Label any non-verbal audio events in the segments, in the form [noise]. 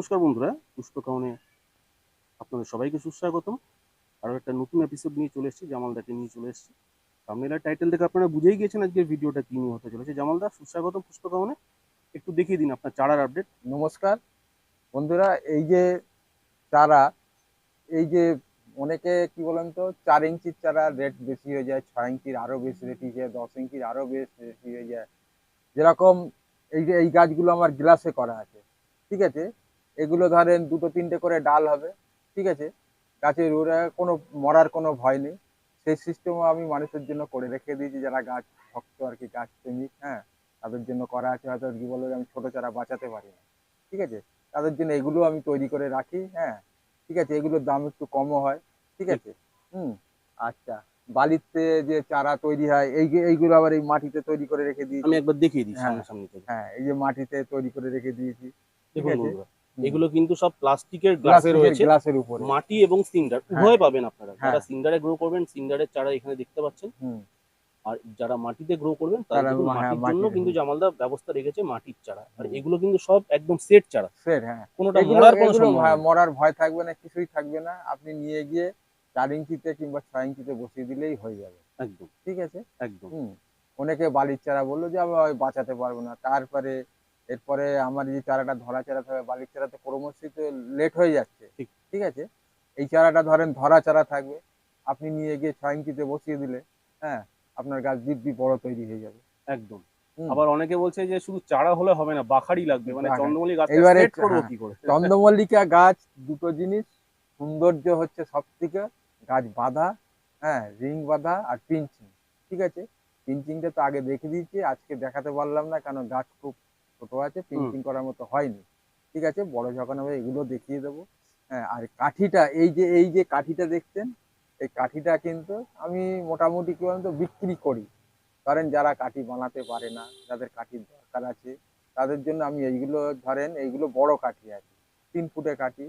নমস্কার বন্ধুরা পুষ্পকাউনে আপনাদের সবাইকে সুস্বাগতম। আরও একটা নতুন এপিসোড নিয়ে চলে এসেছি জামালদাকে নিয়ে চলে এসেছি। সামনেলার টাইটেল দেখে আপনারা বুঝেই গিয়েছেন আজকের ভিডিওটা কি নিয়ে হতে চলেছে। জামালদা, সুস্বাগতম পুষ্পকাউনে একটু দেখিয়ে দিন আপনার চারার আপডেট নমস্কার। বন্ধুরা, এই যে চারা, এই যে অনেকে কি বলেন তো, চার ইঞ্চির চারা রেট বেশি হয়ে যায়, ছয় ইঞ্চির আরও বেশি রেট হয়ে যায়, দশ ইঞ্চির আরও বেশি বেশি হয়ে যায়। যেরকম এই যে এই গাছগুলো আমার গ্লাসে করা আছে, ঠিক আছে? এগুলো ধরেন দুটো তিনটে করে ডাল হবে ঠিক আছে? গাছের ওরা কোনো মরার কোনো ভয় নেই। সেই সিস্টেমও আমি মানুষের জন্য করে রেখে দিয়েছি যারা গাছ ভক্ত আর কি গাছ প্রেমিক হ্যাঁ? তাদের জন্য করা আছে হয়তো কি বলে আমি ছোট চারা বাঁচাতে পারি না ঠিক আছে? তাদের জন্য এগুলো আমি তৈরি করে রাখি হ্যাঁ? ঠিক আছে এগুলোর দাম একটু কমও হয় ঠিক আছে? হুম আচ্ছা। বালিতে যে চারা তৈরি হয় এই যে- এইগুলো আবার এই মাটিতে তৈরি করে রেখে দিয়েছি। আমি একবার দেখিয়ে দিই হ্যাঁ। হ্যাঁ এই যে মাটিতে তৈরি করে রেখে দিয়েছি ঠিক আছে। এগুলো কিন্তু সব প্লাস্টিকের গ্লাসে রয়েছে। গ্লাসের উপরে। মাটি এবং সিন্ডার হ্যাঁ। উভয় পাবেন আপনারা। হ্যাঁ। যারা সিন্ডারে গ্রো করবেন সিন্ডারের চারা এখানে দেখতে পাচ্ছেন। আর যারা মাটিতে গ্রো করবেন তারা কিন্তু হ্যাঁ, মাটির জন্য কিন্তু জামালদা ব্যবস্থা রেখেছে মাটির চারা। আর এগুলো কিন্তু সব একদম সেট চারা। ফের হ্যাঁ। কোনোটা মরার কোনো সম্ভাবনা। মরার ভয় থাকবে না কিছুই থাকবে না। আপনি নিয়ে গিয়ে চার ইঞ্চিতে কিংবা ছয় ইঞ্চিতে বসিয়ে দিলেই হয়ে যাবে। একদম। ঠিক আছে? একদম। অনেকে বালির চারা বলল যে আমি বাঁচাতে পারব না। তারপরে এরপরে আমার যে চারাটা ধরা চারা থাকবে বালির চারাতে ক্রমশই তো লেট হয়ে যাচ্ছে। ঠিক। আছে? এই চারাটা ধরেন ধরা চারা থাকবে আপনি নিয়ে গিয়ে ছয় ইঞ্চিতে বসিয়ে দিলে হ্যাঁ আপনার গাছ দিব্যি বড় তৈরি হয়ে যাবে। একদম। আবার অনেকে বলছে যে শুধু চারা হলে হবে না বাখারি লাগবে। মানে বাখারি। চন্দ্রমল্লি গাছ এবারে সেট করব হ্যাঁ। কি করে? চন্দ্রমল্লিকা গাছ দুটো জিনিস সৌন্দর্য হচ্ছে সব থেকে গাছ বাঁধা হ্যাঁ রিং বাঁধা আর পিঞ্চিং ঠিক আছে? পিঞ্চিংটা তো আগে দেখে দিয়েছি আজকে দেখাতে পারলাম না কারণ গাছ খুব ছোট আছে পিঞ্চিং করার মতো হয়নি। ঠিক আছে বড় যখন হবে এগুলো দেখিয়ে দেবো। হ্যাঁ আর কাঠিটা এই যে এই যে কাঠিটা দেখছেন এই কাঠিটা কিন্তু আমি মোটামুটি কি বলতো বিক্রি করি। ধরেন যারা কাঠি বানাতে পারে না যাদের কাঠির দরকার আছে তাদের জন্য আমি এইগুলো ধরেন এইগুলো বড় কাঠি আছে তিন ফুটে কাঠি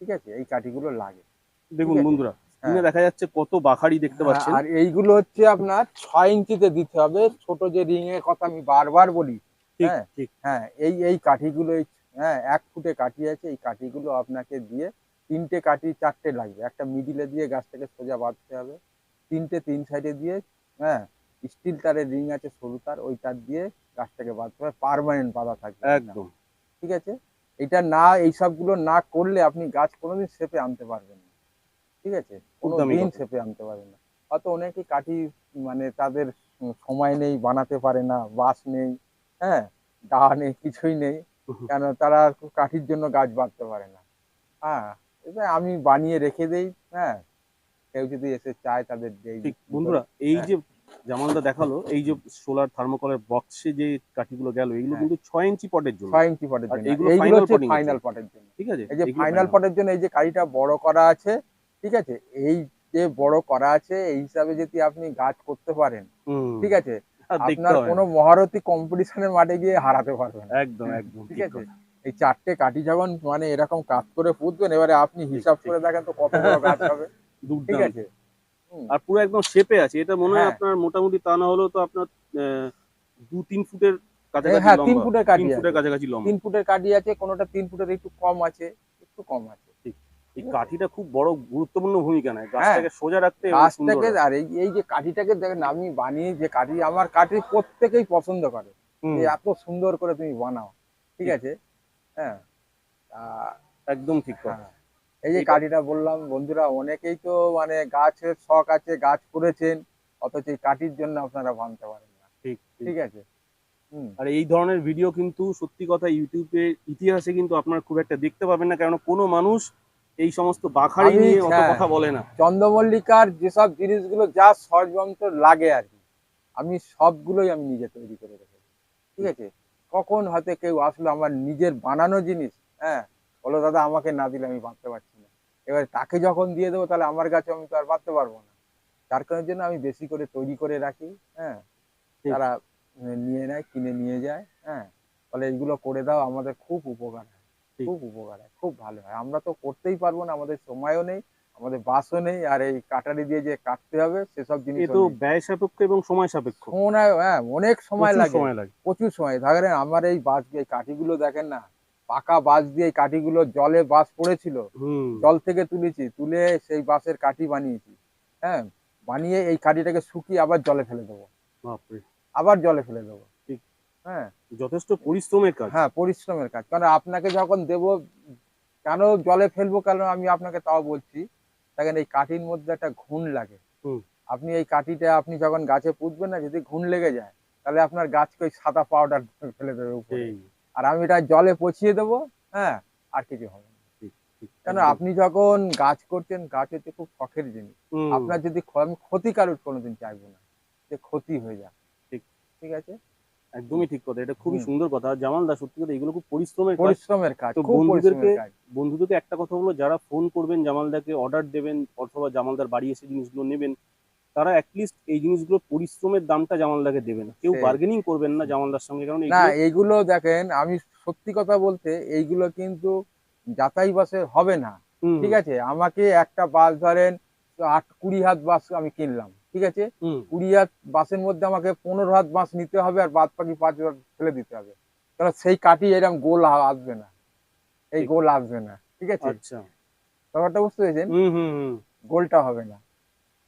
ঠিক আছে এই কাঠিগুলো লাগে। দেখুন বন্ধুরা হ্যাঁ। স্ক্রিনে দেখা যাচ্ছে কত বাখারি দেখতে পাচ্ছেন। আর এইগুলো হচ্ছে আপনার ছয় ইঞ্চিতে দিতে হবে। ছোট যে রিং এর কথা আমি বারবার বলি হ্যাঁ। হ্যাঁ এই এই কাঠিগুলো হ্যাঁ এক ফুটে কাঠি আছে এই কাঠিগুলো আপনাকে দিয়ে তিনটে কাঠি চারটে লাগবে। একটা মিডিলে দিয়ে গাছটাকে সোজা বাঁধতে হবে। তিনটে তিন সাইডে দিয়ে হ্যাঁ স্টিল তারের রিং আছে সরু তার ওই তার দিয়ে গাছটাকে বাঁধতে হবে। পারমানেন্ট বাঁধা থাকবে। একদম। ঠিক আছে? এটা না এই সবগুলো না করলে আপনি গাছ কোনোদিন শেপে আনতে পারবেন না। ঠিক আছে? কোনো দিন কথা। শেপে আনতে পারবেন না। হয়তো অনেকে কাঠি মানে তাদের সময় নেই বানাতে পারে না বাঁশ নেই হ্যাঁ দা নেই কিছুই নেই। কেন? তারা কাঠির জন্য গাছ বাঁধতে পারে না। হ্যাঁ এবার আমি বানিয়ে রেখে দেই হ্যাঁ। কেউ যদি এসে চায় তাদের বন্ধুরা এই হ্যাঁ। যে জামালদা দেখাল এই যে সোলার থার্মোকলের বক্সে যে কাঠিগুলো গেল এগুলো হ্যাঁ। কিন্তু ছয় ইঞ্চি পটের জন্য। ছয় ইঞ্চি পটের জন্য এইগুলো ফাইনাল পটের জন্য। ঠিক আছে এই যে ফাইনাল পটের জন্য এই যে কাঠিটা বড় করা আছে ঠিক আছে? এই যে বড় করা আছে এই হিসাবে যদি আপনি গাছ করতে পারেন ঠিক আছে? আপনার হবে কোনো মহারথী কম্পিটিশনের মাঠে গিয়ে হারাতে পারবেন একদম একদম ঠিক আছে? এই চারটে যখন মানে এরকম কাজ করে পুঁতবেন এবারে আপনি হিসাব করে দেখেন তো কত বড় গাছ হবে। [laughs] ঠিক আছে? আর পুরো একদম শেপে আছে। এটা মনে হয় হ্যাঁ। আপনার মোটামুটি তা না হলেও তো আপনার দু তিন ফুটের কাছাকাছি হ্যাঁ, তিন লম্বা। ফুটের তিন ফুটের কাছাকাছি লম্বা। তিন ফুটের কাঠি আছে কোনোটা তিন ফুটের একটু কম আছে একটু কম আছে। এই কাঠিটা খুব বড় গুরুত্বপূর্ণ ভূমিকা নেয়। গাছটাকে সোজা রাখতে গাছটাকে আর এই যে কাঠিটাকে দেখেন আমি বানিয়ে যে কাঠি আমার কাঠি প্রত্যেকেই পছন্দ করে। এত সুন্দর করে তুমি বানাও ঠিক আছে? হ্যাঁ একদম ঠিক কথা। হ্যাঁ। এই যে কাঠিটা বললাম বন্ধুরা অনেকেই তো মানে গাছের শখ আছে গাছ করেছেন অথচ এই কাঠির জন্য আপনারা ভাঙতে পারেন না। ঠিক ঠিক। আছে? হুম। আর এই ধরনের ভিডিও কিন্তু সত্যি কথা ইউটিউবে ইতিহাসে কিন্তু আপনারা খুব একটা দেখতে পাবেন না কারণ কোনো মানুষ এই সমস্ত বাখারি নিয়ে অত হ্যাঁ। কথা বলে না। চন্দ্রমল্লিকার যেসব জিনিসগুলো যা ষড়যন্ত্র লাগে আর কি আমি সবগুলোই আমি নিজে তৈরি করে রেখেছি। ঠিক আছে? কখন হয়তো কেউ আসলো আমার নিজের বানানো জিনিস হ্যাঁ? বলো দাদা আমাকে না দিলে আমি বাঁধতে পারছি না। এবার তাকে যখন দিয়ে দেবো তাহলে আমার কাছে আমি তো আর বাঁধতে পারব না। তার কারণের জন্য আমি বেশি করে তৈরি করে রাখি হ্যাঁ? তারা নিয়ে নেয় কিনে নিয়ে যায় হ্যাঁ? ফলে এইগুলো করে দাও আমাদের খুব উপকার। খুব উপকার হয় খুব ভালো হয়। আমরা তো করতেই পারব না আমাদের সময়ও নেই আমাদের বাসও নেই আর এই কাটারি দিয়ে যে কাটতে হবে সেসব জিনিস তো ব্যয় সাপেক্ষ এবং সময় সাপেক্ষ। হ্যাঁ অনেক সময় লাগে। সময় লাগে। প্রচুর সময়। ধরেন আমার এই বাস এই কাঠিগুলো দেখেন না পাকা বাঁশ দিয়ে এই কাঠিগুলো জলে বাঁশ পড়েছিল জল থেকে তুলেছি তুলে সেই বাঁশের কাঠি বানিয়েছি হ্যাঁ বানিয়ে এই কাঠিটাকে শুকিয়ে আবার জলে ফেলে দেবো। আবার জলে ফেলে দেবো। ঠিক। হ্যাঁ যথেষ্ট পরিশ্রমের কাজ। হ্যাঁ পরিশ্রমের কাজ। কারণ আপনাকে যখন দেব কেন জলে ফেলব কেন আমি আপনাকে তাও বলছি। দেখেন এই কাঠির মধ্যে একটা ঘুণ লাগে। আপনি এই কাঠিটা আপনি যখন গাছে পুঁতবেন না যদি ঘুণ লেগে যায় তাহলে আপনার গাছকে ওই সাদা পাউডার ফেলে দেবে উপরে। আর আমি এটা জলে পচিয়ে দেবো হ্যাঁ আর কিছু হবে কেন আপনি যখন গাছ করছেন গাছ হচ্ছে খুব শখের জিনিস। আপনার যদি আমি ক্ষতি কারোর কোনোদিন চাইব না যে ক্ষতি হয়ে যাক। ঠিক। ঠিক আছে? একদমই ঠিক কথা এটা খুবই সুন্দর কথা। জামাল দা সত্যি কথা এগুলো খুব পরিশ্রমের পরিশ্রমের কাজ তো খুব পরিশ্রমের বন্ধুদেরকে- বন্ধুদেরকে একটা কথা হলো যারা ফোন করবেন জামালদাকে অর্ডার দেবেন অথবা জামালদার বাড়ি এসে জিনিসগুলো নেবেন তারা অ্যাটলিস্ট এই জিনিসগুলো পরিশ্রমের দামটা জামালদাকে দেবেন। কেউ বার্গেনিং করবেন না জামালদার সঙ্গে কারণ না এগুলো- এইগুলো দেখেন আমি সত্যি কথা বলতে এইগুলো কিন্তু যাতাই বাসে হবে না। ঠিক আছে? আমাকে একটা বাস ধরেন আট কুড়ি হাত বাস আমি কিনলাম। ঠিক আছে? কুড়ি হাত বাসের মধ্যে আমাকে পনেরো হাত বাস নিতে হবে আর বাদ বাকি পাঁচ হাত ফেলে দিতে হবে। কারণ সেই কাঠি এরকম গোল আসবে না। এই গোল আসবে না। ঠিক আছে? আচ্ছা। ব্যাপারটা বুঝতে পেরেছেন? হুম হুম হুম। গোলটা হবে না।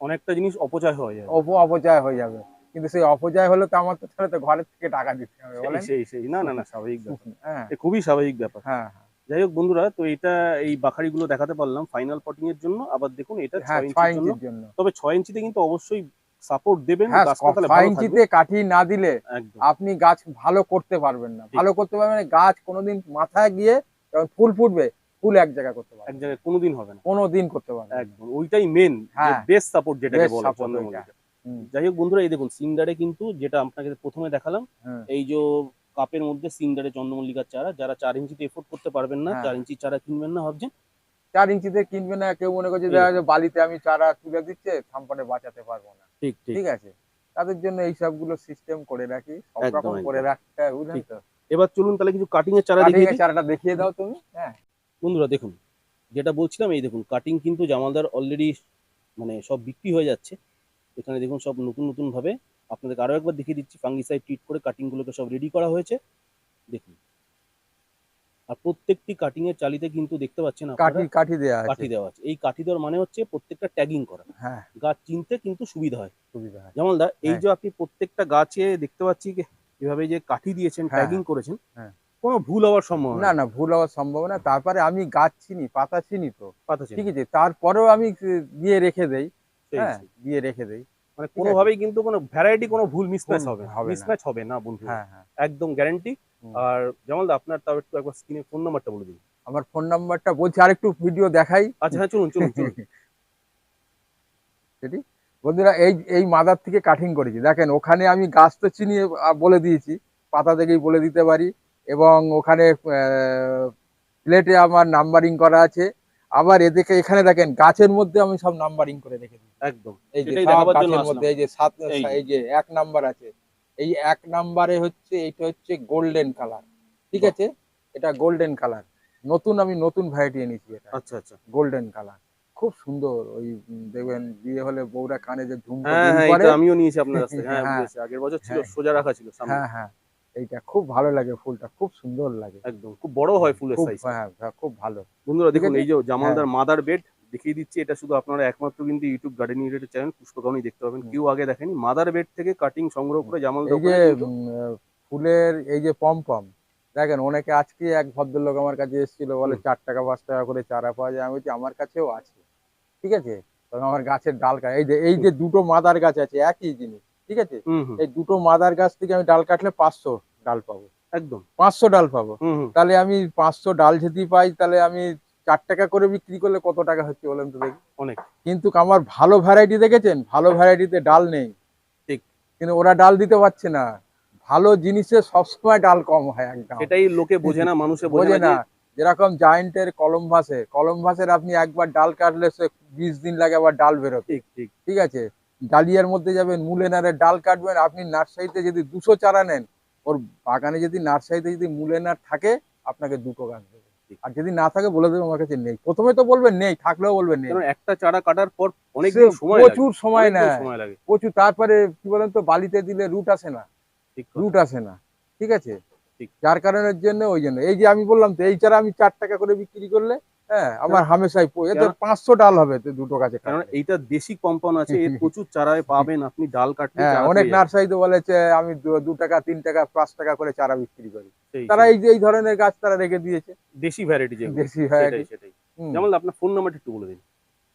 অনেকটা জিনিস অপচয় হয়ে যাবে। অপ অপচয় হয়ে যাবে। কিন্তু সেই অপচয় হলে তো আমার তো তাহলে তো ঘরের থেকে টাকা দিতে হবে সেই সেই সেই। না না না [laughs] স্বাভাবিক ব্যাপার। হ্যাঁ। খুবই স্বাভাবিক ব্যাপার। হ্যাঁ। যাই হোক বন্ধুরা তো এটা এই বাখারিগুলো দেখাতে পারলাম ফাইনাল পটিং এর জন্য। আবার দেখুন এটা হ্যাঁ ছয় ছয় ইঞ্চির জন্য। তবে ছয় ইঞ্চিতে কিন্তু অবশ্যই সাপোর্ট দেবেন হ্যাঁ ছয় ইঞ্চিতে কাঠি না দিলে আপনি গাছ ভালো করতে পারবেন না। ভালো করতে পারবেন গাছ কোনোদিন মাথায় গিয়ে যখন ফুল ফুটবে ফুল এক জায়গায় করতে এক জায়গায় কোনোদিন হবে না। কোনোদিন করতে। একদম ওইটাই মেন হ্যাঁ। বেস্ট সাপোর্ট যেটাকে বলে চন্দ্রমল্লিকা। যাই হোক বন্ধুরা এই দেখুন সিন্ডারে কিন্তু যেটা আপনাকে প্রথমে দেখালাম এই যে কাপের মধ্যে সিন্ডারে চন্দ্রমল্লিকার চারা যারা চার ইঞ্চিতে এফোর্ড করতে পারবেন না হ্যাঁ। চার ইঞ্চি চারা কিনবেন না ভাবছেন? চার ইঞ্চিতে কিনবে না কেউ মনে করছে দেখা বালিতে আমি চারা তুলে দিচ্ছে থাম্পানে বাঁচাতে পারব না। ঠিক ঠিক। ঠিক আছে? তাদের জন্য এই সবগুলো সিস্টেম করে রাখি সব রকম করে রাখতে হয় বুঝলেন তো? এবার চলুন তাহলে কিছু কাটিং এর চারা দেখিয়ে চারাটা দেখিয়ে দাও তুমি হ্যাঁ। বন্ধুরা দেখুন যেটা বলছিলাম এই দেখুন কাটিং কিন্তু জামালদার অলরেডি মানে সব বিক্রি হয়ে যাচ্ছে। এখানে দেখুন সব নতুন নতুন ভাবে আপনাদেরকে আরও একবার দেখিয়ে দিচ্ছি ফাঙ্গিসাইড ট্রিট করে কাটিং গুলোকে সব রেডি করা হয়েছে। দেখুন। আর প্রত্যেকটি কাটিং এর চালিতে কিন্তু দেখতে পাচ্ছেন কাঠি কাঠি দেওয়া আছে। কাঠি দেওয়া আছে। এই কাঠি দেওয়ার মানে হচ্ছে প্রত্যেকটা ট্যাগিং করা। হ্যাঁ। গাছ চিনতে কিন্তু সুবিধা হয়। সুবিধা হয়। জামালদা এই হ্যাঁ। যে আপনি প্রত্যেকটা গাছে দেখতে পাচ্ছি এভাবে যে কাঠি দিয়েছেন। ট্যাগিং করেছেন হ্যাঁ। কোনো ভুল হওয়ার সম্ভাবনা না না ভুল হওয়ার সম্ভাবনা। তারপরে আমি গাছ চিনি পাতা চিনি তো। পাতা চেনে। ঠিক আছে? তারপরেও আমি দিয়ে রেখে দেই। হ্যাঁ। দিয়ে রেখে দেই। মানে কোনোভাবেই কিন্তু কোনো ভ্যারাইটি কোনো ভুল মিসম্যাচ হবে মিসম্যাচ হবে না। বন্ধু। হ্যাঁ হ্যাঁ। একদম গ্যারান্টি। আর জামালদা আপনার তাও একটু একবার স্ক্রিনে ফোন নাম্বারটা বলে দিন। আমার ফোন নাম্বারটা বলছি আরেকটু ভিডিও দেখাই। আচ্ছা হ্যাঁ চলুন চলুন চলুন। [laughs] সেটি? বন্ধুরা এই এই মাদার থেকে কাটিং করেছি। দেখেন ওখানে আমি গাছ তো আহ, বলে দিয়েছি। পাতা থেকেই বলে দিতে পারি। এবং ওখানে প্লেটে আমার নাম্বারিং করা আছে। আবার এদিকে এখানে দেখেন গাছের মধ্যে আমি সব নাম্বারিং করে রেখে দিই। একদম। এই যে মধ্যে এই যে সাত এই যে। এক নাম্বার আছে এই এক নাম্বারে হচ্ছে এটা হচ্ছে গোল্ডেন কালার ঠিক আছে? এটা গোল্ডেন কালার নতুন আমি নতুন ভ্যারাইটি এনেছি এটা। আচ্ছা আচ্ছা। গোল্ডেন কালার খুব সুন্দর ওই দেখবেন বিয়ে হলে বউরা কানে যে হ্যাঁ দুল হ্যাঁ করে। আমিও নিয়েছি আপনার কাছ থেকে। [laughs] হ্যাঁ হ্যাঁ। আগের বছর ছিল হ্যাঁ। সোজা রাখা ছিল সামনে। হ্যাঁ হ্যাঁ। এইটা খুব ভালো লাগে ফুলটা খুব সুন্দর লাগে। একদম। খুব বড় হয় ফুলের সাইজ হ্যাঁ হ্যাঁ, খুব ভালো। বন্ধুরা দেখুন এই যে জামালদার মাদার বেড দেখিয়ে দিচ্ছি এটা শুধু আপনারা একমাত্র কিন্তু ইউটিউব গার্ডেন রিলেটেড চ্যানেল পুষ্পকাউনি দেখতে পাবেন। কেউ আগে দেখেনি মাদার বেড থেকে কাটিং সংগ্রহ করে আহ, ফুলের এই যে পম পম দেখেন অনেকে আজকে এক ভদ্রলোক আমার কাছে এসেছিল বলে চার টাকা পাঁচ টাকা করে চারা পাওয়া যায়। আমি বলছি আমার কাছেও আছে। ঠিক আছে? তখন আমার গাছের ডাল কাট। এই যে এই যে দুটো মাদার গাছ আছে একই জিনিস ঠিক আছে? এই দুটো মাদার গাছ থেকে আমি ডাল কাটলে পাঁচশো ডাল পাবো। একদম। পাঁচশো ডাল পাবো। তাহলে আমি পাঁচশো ডাল যদি পাই তাহলে আমি চার টাকা করে বিক্রি করলে কত টাকা হচ্ছে বলেন তো দেখি? অনেক। কিন্তু আমার ভালো ভ্যারাইটি দেখেছেন? ভালো ভ্যারাইটিতে ডাল নেই। ঠিক। কিন্তু ওরা ডাল দিতে পারছে না। ভালো জিনিসে সবসময় ডাল কম হয় একদম। সেটাই লোকে বোঝে না মানুষে বোঝে না যেরকম জায়েন্টের কলম ভাসে কলম ভাসের আপনি একবার ডাল কাটলে সে বিশ দিন লাগে আবার ডাল বেরোতে ঠিক ঠিক। ঠিক আছে? ডালিয়ার মধ্যে যাবেন মুলেনারের ডাল কাটবেন আপনি নার্সারিতে যদি দুশো চারা নেন ওর বাগানে যদি নার্সারিতে যদি মুলেনার থাকে আপনাকে দুটো গাছ। আর যদি না থাকে বলে দেবে আমার কাছে নেই। প্রথমে তো বলবেন নেই থাকলেও বলবেন নেই। একটা চারা কাটার পর অনেক সময় প্রচুর সময় নেয়। প্রচুর তারপরে কি বলেন তো বালিতে দিলে রুট আসে না। ঠিক রুট আসে না। ঠিক আছে? যার কারণের জন্য ওই জন্য। এই যে আমি বললাম তো এই চারা আমি চার টাকা করে বিক্রি করলে হ্যাঁ আমার হামেশাই এতে পাঁচশো ডাল হবে দুটো গাছে কারণ। এইটা দেশি কম্পাউন্ড আছে এর প্রচুর চারায় পাবেন আপনি ডাল কাটলে হ্যাঁ অনেক। নার্সারিতে বলেছে আমি দু- টাকা তিন টাকা পাঁচ টাকা করে চারা বিক্রি করি। তারা এই যে এই ধরনের গাছ তারা রেখে দিয়েছে। দেশি ভ্যারাইটি দেশি variety। সেটাই সেটাই। যেমন আপনার ফোন নাম্বারটা একটু বলে দিন।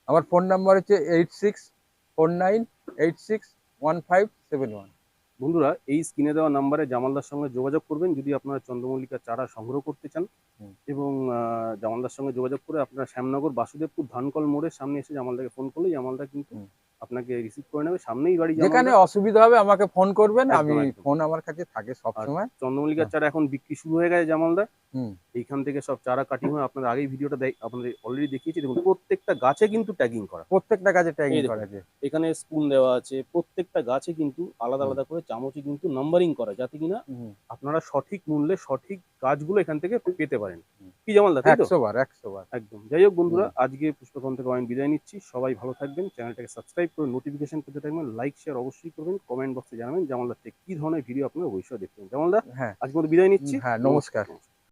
আমার ফোন নাম্বার হচ্ছে eight six four nine eight six one five seven one বন্ধুরা এই স্ক্রিনে দেওয়া নাম্বারে জামালদার সঙ্গে যোগাযোগ করবেন যদি আপনারা চন্দ্রমল্লিকা চারা সংগ্রহ করতে চান এবং জামালদার সঙ্গে যোগাযোগ করে আপনারা শ্যামনগর বাসুদেবপুর ধানকল মোড়ের সামনে এসে জামালদাকে ফোন করলে জামালদা কিন্তু। আপনাকে রিসিভ করে নেবে সামনেই বাড়ি যেখানে অসুবিধা হবে আমাকে ফোন করবেন আমি ফোন আমার কাছে থাকে সব সময় চন্দ্রমল্লিকার হ্যাঁ। চারা এখন বিক্রি শুরু হয়ে গেছে জামালদা হুম। এইখান থেকে সব চারা কাটিং হয়ে আপনারা আগেই ভিডিওটা দেখ আপনাদের অলরেডি দেখিয়েছি। দেখুন প্রত্যেকটা গাছে কিন্তু ট্যাগিং করা। প্রত্যেকটা গাছে ট্যাগিং করা আছে। এখানে স্পুন দেওয়া আছে প্রত্যেকটা গাছে কিন্তু আলাদা আলাদা করে চামচে কিন্তু নাম্বারিং করা যাতে কিনা আপনারা সঠিক মূল্যে সঠিক গাছগুলো এখান থেকে পেতে পারেন। কি জামালদা তাই তো? একশো বার একশো বার। একদম। যাই হোক বন্ধুরা আজকে পুষ্পকন থেকে আমি বিদায় নিচ্ছি। সবাই ভালো থাকবেন। চ্যানেলটাকে সাবস্ক্রাইব করে নোটিফিকেশন পেতে থাকবেন লাইক শেয়ার অবশ্যই করবেন কমেন্ট বক্সে জানাবেন জামালদার থেকে কি ধরনের ভিডিও আপনারা অবশ্যই দেখবেন জামালদা হ্যাঁ। আজকে বিদায় নিচ্ছি। হ্যাঁ নমস্কার।